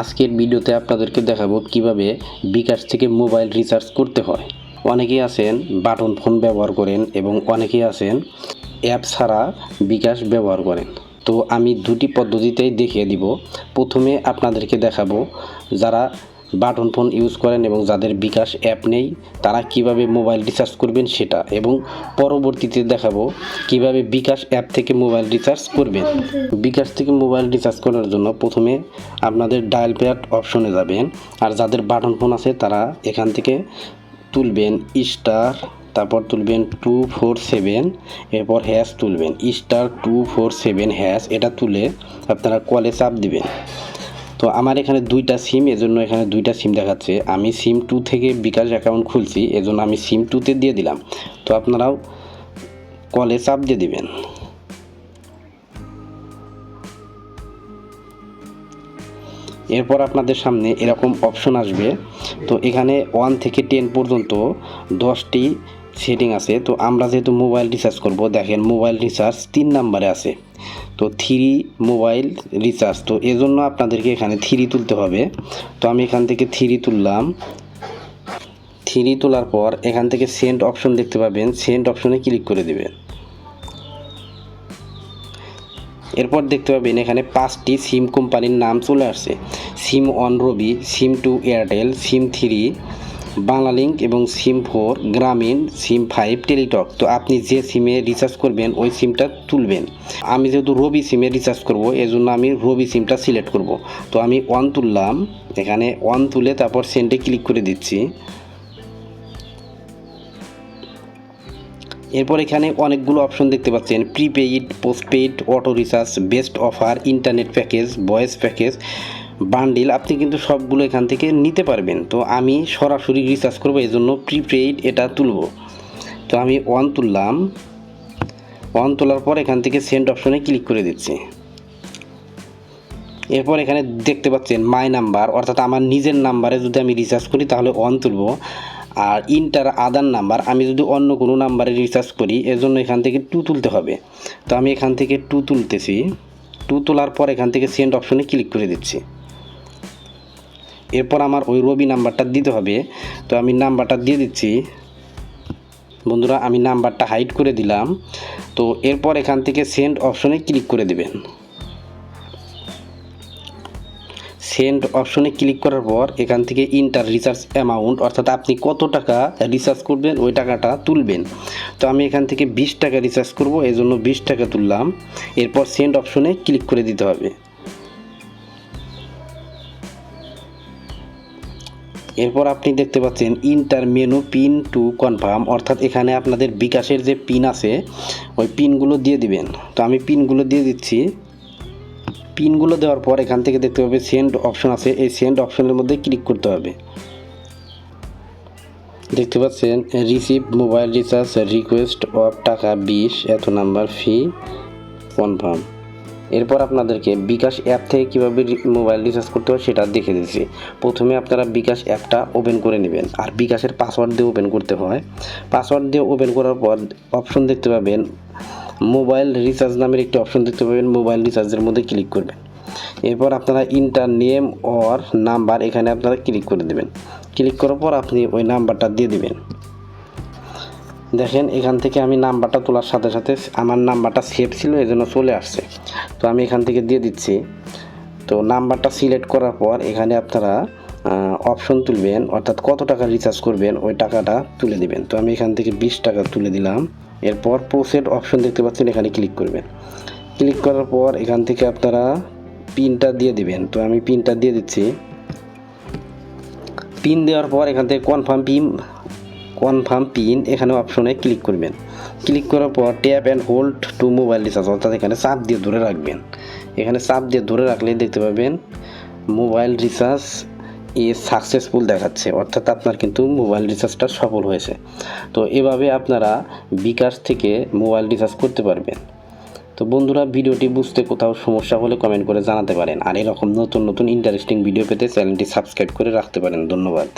আজকের ভিডিওতে আপনাদেরকে দেখাবো কীভাবে বিকাশ থেকে মোবাইল রিচার্জ করতে হয়। অনেকেই আছেন বাটন ফোন ব্যবহার করেন এবং অনেকেই আছেন অ্যাপ ছাড়া বিকাশ ব্যবহার করেন। তো আমি দুটি পদ্ধতিতেই দেখিয়ে দিব। প্রথমে আপনাদেরকে দেখাবো যারা বাটন ফোন ইউজ করেন এবং যাদের বিকাশ অ্যাপ নেই, তারা কীভাবে মোবাইল রিচার্জ করবেন সেটা এবং পরবর্তীতে দেখাবো কীভাবে বিকাশ অ্যাপ থেকে মোবাইল রিচার্জ করবেন। বিকাশ থেকে মোবাইল রিচার্জ করার জন্য প্রথমে আপনাদের ডায়াল প্যাড অপশনে যাবেন আর যাদের বাটন ফোন আছে, তারা এখান থেকে তুলবেন স্টার, তারপর তুলবেন টু ফোর সেভেন, এরপর হ্যাশ তুলবেন। Star, two four seven, hash, এটা তুলে আপনারা কলে চাপ দিবেন। তো আমার এখানে দুইটা সিম এজন্য এখানে দুইটা সিম দেখাচ্ছে। আমি সিম টু থেকে বিকাশ অ্যাকাউন্ট খুলছি, এজন্য আমি সিম টুতে দিয়ে দিলাম। তো আপনারাও কলে চাপ দিয়ে দিবেন। এরপর আপনাদের সামনে এরকম অপশন আসবে। তো এখানে ওয়ান থেকে টেন পর্যন্ত দশটি সেটিং আছে। তো আমরা যেহেতু মোবাইল রিচার্জ করব, দেখেন মোবাইল রিচার্জ তিন নাম্বারে আছে। তো থ্রি মোবাইল রিচার্জ, তো এজন্য আপনাদেরকে এখানে থ্রি তুলতে হবে। তো আমি এখান থেকে থ্রি তুললাম। থ্রি তোলার পর এখান থেকে সেন্ড অপশন দেখতে পাবেন। সেন্ড অপশনে ক্লিক করে দেবেন। এরপর দেখতে পাবেন এখানে পাঁচটি সিম কোম্পানির নাম চলে আসছে। SIM one Robi, SIM two Airtel, SIM three Banglalink এবং সিম ফোর, গ্রামীণ সিম ফাইভ, টেলিটক। তো আপনি যে সিমে রিচার্জ করবেন, ওই সিমটা তুলবেন। আমি যেহেতু রবি সিমে রিচার্জ করব, এজন্য আমি রবি সিমটা সিলেক্ট করব। তো আমি ওয়ান তুললাম, এখানে ওয়ান তুলে তারপর সেন্টে ক্লিক করে দিচ্ছি। এরপর এখানে অনেকগুলো অপশন দেখতে পাচ্ছেন। Prepaid postpaid auto recharge best offer internet package voice package bundle আপনি কিন্তু সবগুলো এখান থেকে নিতে পারবেন। তো আমি সরাসরি রিচার্জ করব এই জন্য প্রিপেইড এটা তুলব। তো আমি ওয়ান তুললাম। ওয়ান তোলার পর এখান থেকে সেন্ড অপশনে ক্লিক করে দিচ্ছি। এরপর এখানে দেখতে পাচ্ছেন মাই নাম্বার অর্থাৎ আমার নিজের নাম্বারে যদি আমি রিচার্জ করি তাহলে অন তুলব। আর ইন্টার আদার নাম্বার আমি যদি অন্য কোনো নাম্বারে রিচার্জ করি, এজন্য এখান থেকে টু তুলতে হবে। তো আমি এখান থেকে টু তুলতেছি। টু তোলার পর এখান থেকে সেন্ড অপশনে ক্লিক করে দিচ্ছি। এরপর আমার ওই রবি নাম্বারটা দিতে হবে। তো আমি নাম্বারটা দিয়ে দিচ্ছি। বন্ধুরা, আমি নাম্বারটা হাইড করে দিলাম। তো এরপর এখান থেকে সেন্ড অপশনে ক্লিক করে দেবেন। সেন্ড অপশনে ক্লিক করার পর এখান থেকে ইন্টার রিচার্জ অ্যামাউন্ট, অর্থাৎ আপনি কত টাকা রিচার্জ করবেন, ওই টাকাটা তুলবেন। তো আমি এখান থেকে বিশ টাকা রিচার্জ করব এই জন্য বিশ টাকা তুললাম। এরপর সেন্ড অপশনে ক্লিক করে দিতে হবে। এরপর আপনি দেখতে পাচ্ছেন enter menu PIN to confirm অর্থাৎ এখানে আপনাদের বিকাশের যে পিন আছে, ওই পিনগুলো দিয়ে দিবেন। তো আমি পিনগুলো দিয়ে দিচ্ছি। পিনগুলো দেওয়ার পর এখান থেকে দেখতে পাবে সেন্ড অপশন আছে। এই সেন্ড অপশনের মধ্যে ক্লিক করতে হবে। দেখতে পাচ্ছেন receive mobile recharge request of টাকা বিশ, এত নাম্বার ফি কনফার্ম এরপর আপনাদেরকে বিকাশ অ্যাপ থেকে কীভাবে মোবাইল রিচার্জ করতে হয় সেটা দেখে দিচ্ছি প্রথমে আপনারা বিকাশ অ্যাপটা ওপেন করে নেবেন। আর বিকাশের পাসওয়ার্ড দিয়ে ওপেন করতে হয়। পাসওয়ার্ড দিয়ে ওপেন করার পর অপশন দেখতে পাবেন মোবাইল রিচার্জ নামের একটি অপশন দেখতে পাবেন। মোবাইল রিচার্জের মধ্যে ক্লিক করবেন। এরপর আপনারা ইন্টার নেম অর নাম্বার এখানে আপনারা ক্লিক করে দেবেন। ক্লিক করার পর আপনি ওই নাম্বারটা দিয়ে দিবেন। দেখেন, এখান থেকে আমি নাম্বারটা তোলার সাথে সাথে আমার নাম্বারটা সেভ ছিল এই জন্য চলে আসছে। তো আমি এখান থেকে দিয়ে দিচ্ছি। তো নাম্বারটা সিলেক্ট করার পর এখানে আপনারা অপশন তুলবেন, অর্থাৎ কত টাকা রিচার্জ করবেন, ওই টাকাটা তুলে দিবেন। তো আমি এখান থেকে বিশ টাকা তুলে দিলাম। এরপর প্রোসেড অপশন দেখতে পাচ্ছেন, এখানে ক্লিক করবেন। ক্লিক করার পর এখান থেকে আপনারা পিনটা দিয়ে দিবেন। তো আমি পিনটা দিয়ে দিচ্ছি। পিন দেওয়ার পর এখান থেকে কনফার্ম পিন কনফার্ম পিন এখানে অপশনে ক্লিক করবেন। ক্লিক করার পর tap and hold to mobile recharge অর্থাৎ এখানে চাপ দিয়ে ধরে রাখবেন। এখানে চাপ দিয়ে ধরে রাখলেই দেখতে পাবেন মোবাইল রিচার্জ এ সাকসেসফুল দেখাচ্ছে, অর্থাৎ আপনার কিন্তু মোবাইল রিচার্জটা সফল হয়েছে। তো এভাবে আপনারা বিকাশ থেকে মোবাইল রিচার্জ করতে পারবেন। তো বন্ধুরা, ভিডিওটি বুঝতে কোথাও সমস্যা হলে কমেন্ট করে জানাতে পারেন। আর এরকম নতুন নতুন ইন্টারেস্টিং ভিডিও পেতে চ্যানেলটি সাবস্ক্রাইব করে রাখতে পারেন। ধন্যবাদ।